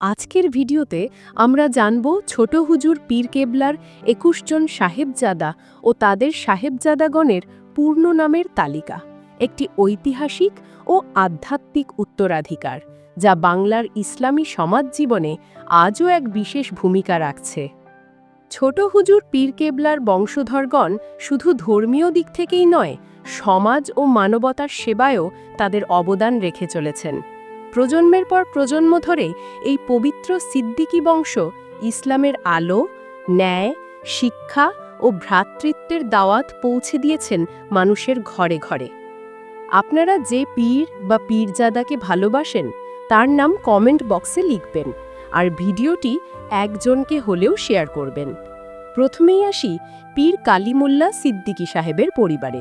আজকের ভিডিওতে আমরা জানব ছোট হুজুর পীর কেবলার একুশ জন সাহেবজাদা ও তাদের সাহেবজাদাগণের পূর্ণ নামের তালিকা, একটি ঐতিহাসিক ও আধ্যাত্মিক উত্তরাধিকার, যা বাংলার ইসলামী সমাজ জীবনে আজও এক বিশেষ ভূমিকা রাখছে। ছোট হুজুর পীর কেবলার বংশধরগণ শুধু ধর্মীয় দিক থেকেই নয়, সমাজ ও মানবতার সেবায়ও তাদের অবদান রেখে চলেছেন। প্রজন্মের পর প্রজন্ম ধরে এই পবিত্র সিদ্দিকী বংশ ইসলামের আলো, ন্যায়, শিক্ষা ও ভ্রাতৃত্বের দাওয়াত পৌঁছে দিয়েছেন মানুষের ঘরে ঘরে। আপনারা যে পীর বা পীরজাদাকে ভালোবাসেন, তার নাম কমেন্ট বক্সে লিখবেন আর ভিডিওটি একজনকে হলেও শেয়ার করবেন। প্রথমেই আসি পীর কালিমুল্লা সিদ্দিকী সাহেবের পরিবারে।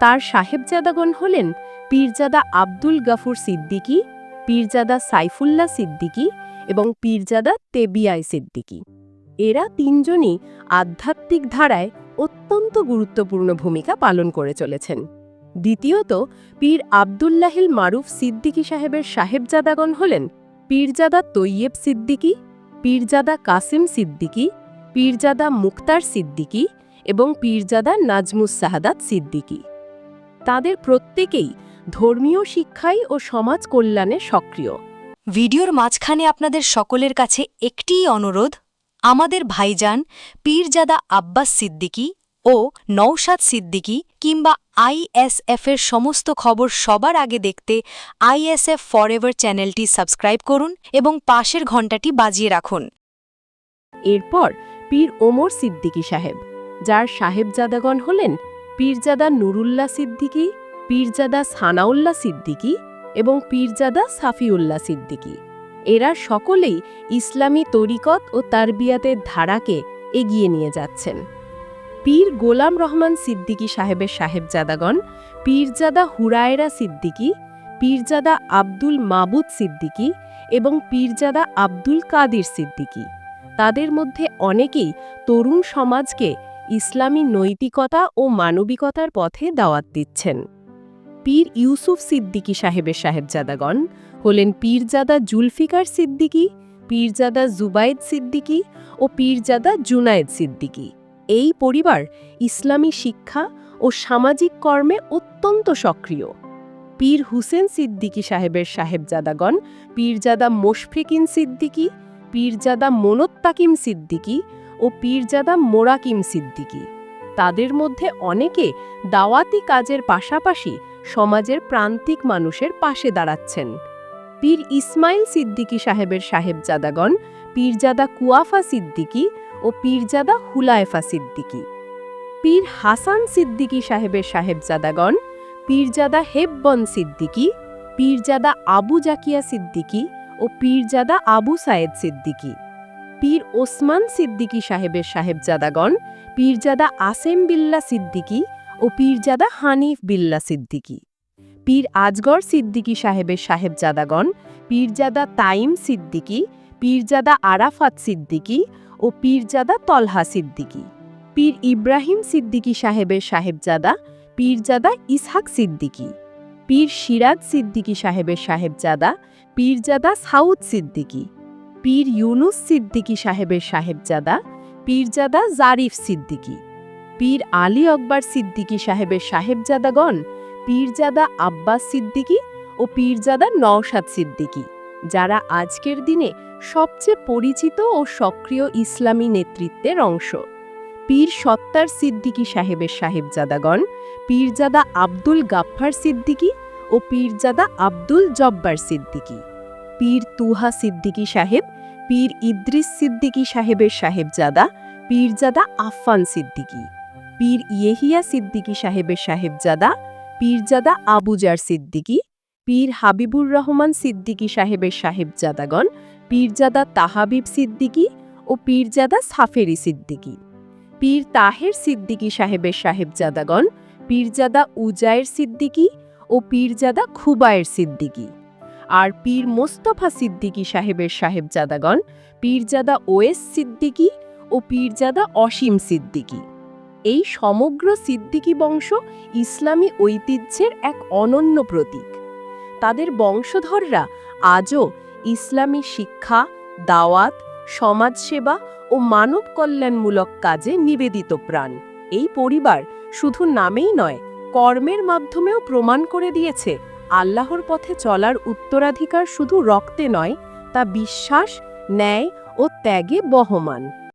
তার সাহেবজাদাগণ হলেন পীরজাদা আব্দুল গাফুর সিদ্দিকী পীরজাদা সাইফুল্লাহ সিদ্দিকী এবং পীরজাদা তেবিয়াই সিদ্দিকী। এরা তিনজনই আধ্যাত্মিক ধারায় অত্যন্ত গুরুত্বপূর্ণ ভূমিকা পালন করে চলেছেন। দ্বিতীয়ত, পীর আবদুল্লাহিল মারুফ সিদ্দিকী সাহেবের সাহেবজাদাগণ হলেন পীরজাদা তৈয়েব সিদ্দিকী, পীরজাদা কাসিম সিদ্দিকী, পীরজাদা মুক্তার সিদ্দিকী এবং পীরজাদা নাজমুস সাহাদাত সিদ্দিকী। তাদের প্রত্যেকেই ধর্মীয় শিক্ষাই ও সমাজ কল্যাণে সক্রিয়। ভিডিওর মাঝখানে আপনাদের সকলের কাছে একটিই অনুরোধ। আমাদের ভাইজান পীরজাদা আব্বাস সিদ্দিকী ও নৌসাদ সিদ্দিকী কিংবা আইএসএফের সমস্ত খবর সবার আগে দেখতে আইএসএফ ফরএভার চ্যানেলটি সাবস্ক্রাইব করুন এবং পাশের ঘণ্টাটি বাজিয়ে রাখুন। এরপর পীর ওমর সিদ্দিকী সাহেব যার সাহেবজাদাগণ হলেন পীরজাদা নুরুল্লাহ সিদ্দিকী পীরজাদা সানাউল্লাহ সিদ্দিকী এবং পীরজাদা সাফিউল্লাহ সিদ্দিকী। এরা সকলেই ইসলামী তরিকত ও তারবিয়াতের ধারাকে এগিয়ে নিয়ে যাচ্ছেন। পীর গোলাম রহমান সিদ্দিকী সাহেবের সাহেবজাদাগণ, পীরজাদা হুরায়রা সিদ্দিকী, পীরজাদা আব্দুল মাবুদ সিদ্দিকী এবং পীরজাদা আব্দুল কাদির সিদ্দিকী। তাদের মধ্যে অনেকেই তরুণ সমাজকে ইসলামী নৈতিকতা ও মানবিকতার পথে দাওয়াত দিচ্ছেন। পীর ইউসুফ সিদ্দিকী সাহেবের সাহেবজাদাগণ, হলেন পীরজাদা জুলফিকার সিদ্দিকী, পীরজাদা জুবায়েদ সিদ্দিকী ও পীরজাদা জুনায়েদ সিদ্দিকী। এই পরিবার ইসলামী শিক্ষা ও সামাজিক কর্মে অত্যন্ত সক্রিয়। পীর হুসেন সিদ্দিকী সাহেবের সাহেবজাদাগণ, পীরজাদা মোশফিকিন সিদ্দিকী, পীরজাদা মোনত্তাকিম সিদ্দিকী ও পীরজাদা মোরাকিম সিদ্দিকী। তাদের মধ্যে অনেকে দাওয়াতি কাজের পাশাপাশি সমাজের প্রান্তিক মানুষের পাশে দাঁড়াচ্ছেন। পীর ইসমাইল সিদ্দিকী সাহেবের সাহেবজাদাগণ, পীরজাদা কুয়াফা সিদ্দিকী ও পীরজাদা হুলায়ফা সিদ্দিকী। পীর হাসান সিদ্দিকী সাহেবের সাহেবজাদাগণ, পীরজাদা হেব্বন সিদ্দিকী, পীরজাদা আবু জাকিয়া সিদ্দিকী ও পীরজাদা আবু সায়েদ সিদ্দিকী। পীর ওসমান সিদ্দিকী সাহেবের সাহেবজাদাগণ, পীরজাদা আসেম বিল্লা সিদ্দিকী ও পীরজাদা হানিফ বিল্লা সিদ্দিকী। পীর আজগর সিদ্দিকী সাহেবের সাহেবজাদাগণ, পীরজাদা তাইম সিদ্দিকী, পীরজাদা আরাফাত সিদ্দিকী ও পীরজাদা তলহা সিদ্দিকী। পীর ইব্রাহিম সিদ্দিকী সাহেবের সাহেবজাদা, পীরজাদা ইসহাক সিদ্দিকী। পীর সিরাজ সিদ্দিকী সাহেবের সাহেবজাদা, পীরজাদা সাউদ সিদ্দিকী। পীর ইউনুস সিদ্দিকী সাহেবের সাহেবজাদা, পীরজাদা জারিফ সিদ্দিকী। পীর আলী আকবর সিদ্দিকী সাহেবের সাহেবজাদাগণ, পীরজাদা আব্বাস সিদ্দিকী ও পীরজাদা নওশাদ সিদ্দিকী, যারা আজকের দিনে সবচেয়ে পরিচিত ও সক্রিয় ইসলামী নেতৃত্বের অংশ। পীর সত্তার সিদ্দিকী সাহেবের সাহেবজাদাগণ, পীরজাদা আব্দুল গাফফার সিদ্দিকী ও পীরজাদা আব্দুল জব্বার সিদ্দিকী। পীর তুহা সিদ্দিকী সাহেব, পীর ইদ্রিস সিদ্দিকী সাহেবের সাহেবজাদা, পীরজাদা আফফান সিদ্দিকী। পীর ইয়েহিয়া সিদ্দিকী সাহেবের সাহেবজাদা, পীরজাদা আবুজার সিদ্দিকী, পীর হাবিবুর রহমান সিদ্দিকী সাহেবের সাহেবজাদাগণ, পীরজাদা তাহাবিব সিদ্দিকী ও পীরজাদা সাফেরি সিদ্দিকী। পীর তাহের সিদ্দিকী সাহেবের সাহেবজাদাগণ, পীরজাদা উজায়ের সিদ্দিকী ও পীরজাদা খুবায়ের সিদ্দিকী। আর পীর মোস্তফা সিদ্দিকী সাহেবের সাহেবজাদাগণ, পীরজাদা ওয়েস সিদ্দিকী ও পীরজাদা অসীম সিদ্দিকী। এই সমগ্র সিদ্দিকী বংশ ইসলামী ঐতিহ্যের এক অনন্য প্রতীক। তাদের বংশধররা আজও ইসলামী শিক্ষা, দাওয়াত, সমাজসেবা ও মানব কল্যাণমূলক কাজে নিবেদিত প্রাণ। এই পরিবার শুধু নামেই নয়, কর্মের মাধ্যমেও প্রমাণ করে দিয়েছে, আল্লাহর পথে চলার উত্তরাধিকার শুধু রক্তে নয়, তা বিশ্বাস, ন্যায় ও ত্যাগে বহমান।